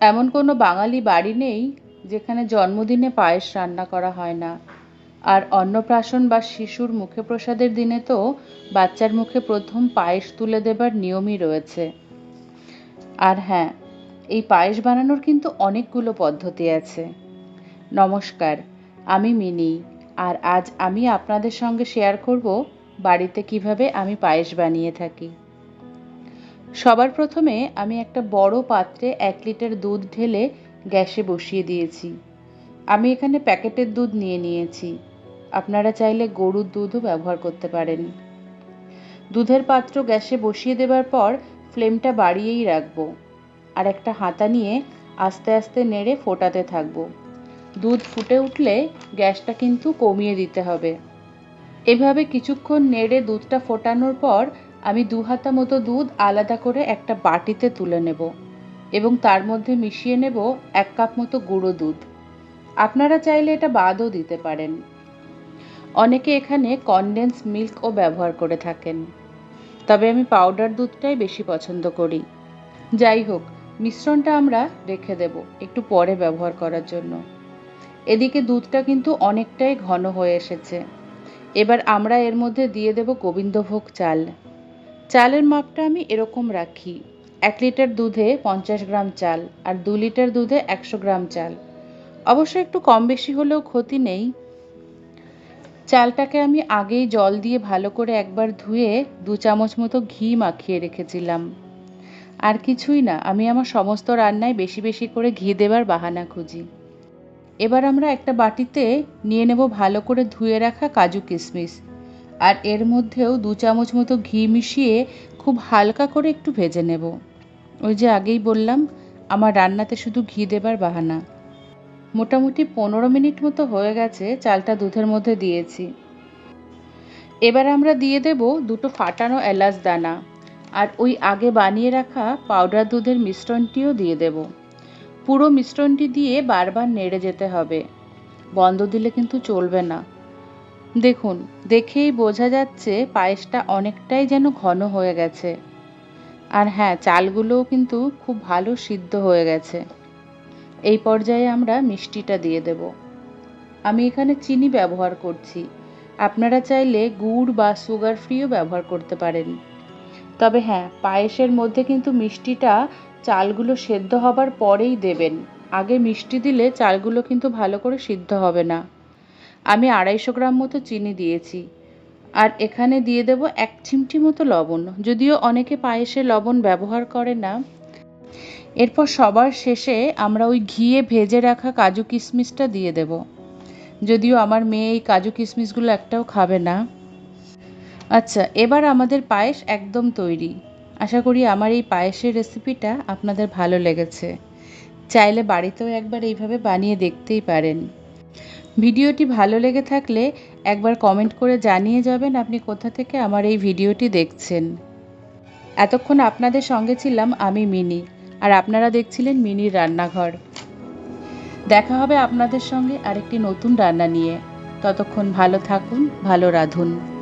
এমন কোনো বাঙালি বাড়ি নেই যেখানে জন্মদিনে পায়েস রান্না করা হয় না। আর অন্নপ্রাশন বা শিশুর মুখে প্রসাদের দিনে তো বাচ্চার মুখে প্রথম পায়েস তুলে দেবার নিয়মই রয়েছে। আর হ্যাঁ এই পায়েস বানানোর কিন্তু অনেকগুলো পদ্ধতি আছে। নমস্কার, আমি মিনি। আর আজ আমি আপনাদের সঙ্গে শেয়ার করব বাড়িতে কীভাবে আমি পায়েস বানিয়ে থাকি। সবার প্রথমে আমি একটা বড় পাত্রে এক লিটার দুধ ঢেলে গ্যাসে বসিয়ে দিয়েছি। আমি এখানে প্যাকেটের দুধ নিয়ে নিয়েছি। আপনারা চাইলে গরুর দুধও ব্যবহার করতে পারেন। দুধের পাত্র গ্যাসে বসিয়ে দেবার পর ফ্লেমটা বাড়িয়েই রাখব। আর একটা হাতা নিয়ে আস্তে আস্তে নেড়ে ফোটাতে থাকব। দুধ ফুটে উঠলে গ্যাসটা কিন্তু কমিয়ে দিতে হবে। এভাবে কিছুক্ষণ নেড়ে দুধটা ফোটানোর পর আমি দু হাতা মতো দুধ আলাদা করে একটা বাটিতে তুলে নেব এবং তার মধ্যে মিশিয়ে নেব এক কাপ মতো গুঁড়ো দুধ। আপনারা চাইলে এটা বাদও দিতে পারেন। অনেকে এখানে কনডেন্স মিল্কও ব্যবহার করে থাকেন। তবে আমি পাউডার দুধটাই বেশি পছন্দ করি। যাই হোক, মিশ্রণটা আমরা রেখে দেব একটু পরে ব্যবহার করার জন্য। এদিকে দুধটা কিন্তু অনেকটাই ঘন হয়ে এসেছে। এবার আমরা এর মধ্যে দিয়ে দেব গোবিন্দভোগ চাল। চালের মাপটা আমি এরকম রাখি। এক লিটার দুধে পঞ্চাশ গ্রাম চাল আর দু লিটার দুধে একশো গ্রাম চাল। অবশ্য একটু কম বেশি হলেও ক্ষতি নেই। চালটাকে আমি আগেই জল দিয়ে ভালো করে একবার ধুয়ে দু চামচ মতো ঘি মাখিয়ে রেখেছিলাম। আর কিছুই না, আমি আমার সমস্ত রান্নায় বেশি বেশি করে ঘি দেবার বাহানা খুঁজি। এবার আমরা একটা বাটিতে নিয়ে নেব ভালো করে ধুয়ে রাখা কাজু কিশমিশ আর এর মধ্যেও দু চামচ মতো ঘি মিশিয়ে খুব হালকা করে একটু ভেজে নেব। ওই যে আগেই বললাম, আমার রান্নাতে শুধু ঘি দেবার বাহানা। মোটামুটি পনেরো মিনিট মতো হয়ে গেছে, চালটা দুধের মধ্যে দিয়েছি। এবার আমরা দিয়ে দেব দুটো ফাটানো এলাচ দানা। আর ওই আগে বানিয়ে রাখা পাউডার দুধের মিশ্রণটিও দিয়ে দেব। পুরো মিশ্রণটি দিয়ে বারবার নেড়ে যেতে হবে। বন্ধ দিলে কিন্তু চলবে না। দেখুন, দেখেই বোঝা যাচ্ছে পায়েসটা অনেকটাই যেন ঘন হয়ে গেছে। আর হ্যাঁ চালগুলোও কিন্তু খুব ভালো সিদ্ধ হয়ে গেছে। এই পর্যায়ে আমরা মিষ্টিটা দিয়ে দেব। আমি এখানে চিনি ব্যবহার করছি। আপনারা চাইলে গুড় বা সুগার ফ্রিও ব্যবহার করতে পারেন। তবে হ্যাঁ পায়েসের মধ্যে কিন্তু মিষ্টিটা চালগুলো সেদ্ধ হবার পরেই দেবেন। আগে মিষ্টি দিলে চালগুলো কিন্তু ভালো করে সিদ্ধ হবে না। আমি আড়াইশো গ্রাম মতো চিনি দিয়েছি। আর এখানে দিয়ে দেব এক চিমটি মতো লবণ। যদিও অনেকে পায়েসে লবণ ব্যবহার করে না। এরপর সবার শেষে আমরা ওই ঘিয়ে ভেজে রাখা কাজু কিশমিশটা দিয়ে দেব। যদিও আমার মেয়ে এই কাজু কিশমিশগুলো একটাও খাবে না। আচ্ছা এবার আমাদের পায়েস একদম তৈরি। আশা করি আমার এই পায়েসের রেসিপিটা আপনাদের ভালো লেগেছে। চাইলে বাড়িতেও একবার এইভাবে বানিয়ে দেখতেই পারেন। ভিডিওটি ভালো লেগে থাকলে একবার কমেন্ট করে জানিয়ে যাবেন আপনি কোথা থেকে আমার এই ভিডিওটি দেখছেন। এতক্ষণ আপনাদের সঙ্গে ছিলাম আমি মিনি, আর আপনারা দেখছিলেন মিনির রান্নাঘর। দেখা হবে আপনাদের সঙ্গে আরেকটি নতুন রান্না নিয়ে। ততক্ষণ ভালো থাকুন, ভালো রাঁধুন।